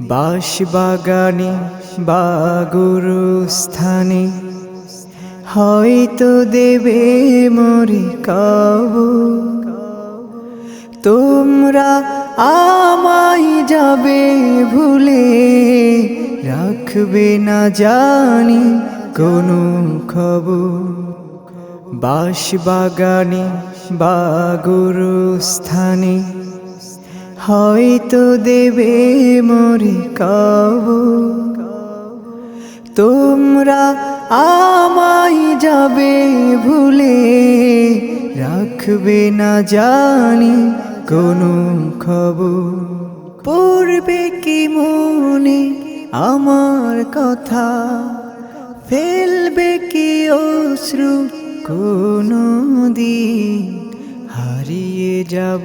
বাস বাগানে বা হয়তো দেবে মরে কাব তোমরা আমায় যাবে ভুলে, রাখবে না জানি কোনো খবর। বাস বাগানে বা হয়তো দেবে মরে কাব। তোমরা আমায় যাবে ভুলে, রাখবে না জানি কোনো খবর। পড়বে কি মনে আমার কথা, ফেলবে কি অশ্রু কোনো দিন, হারিয়ে যাব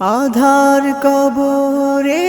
আধার কবরে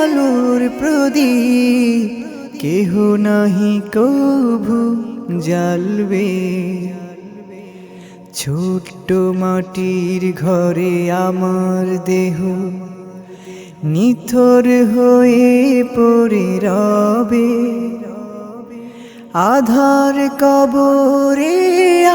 আলোর প্রদীপ, কেহ নাহি কভু জ্বালবে। ছোট্ট মাটির ঘরে আমার দেহ, নিথর হয়ে পড়ে রবে। আধার কবরে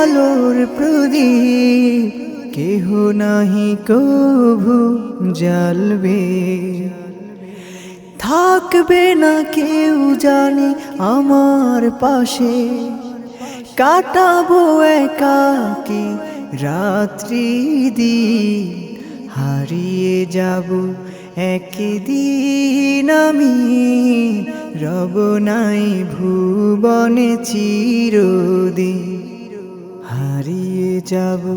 আলোর প্রদীপ কেহ নাহি কভু জ্বালবে থাকবে না কেউ জানি আমার পাশে। কাটাবো একাকি রাত্রি দিন। হারিয়ে যাব একদিন আমি। রব নাই ভুবনে চিরদিন। হারিয়ে যাব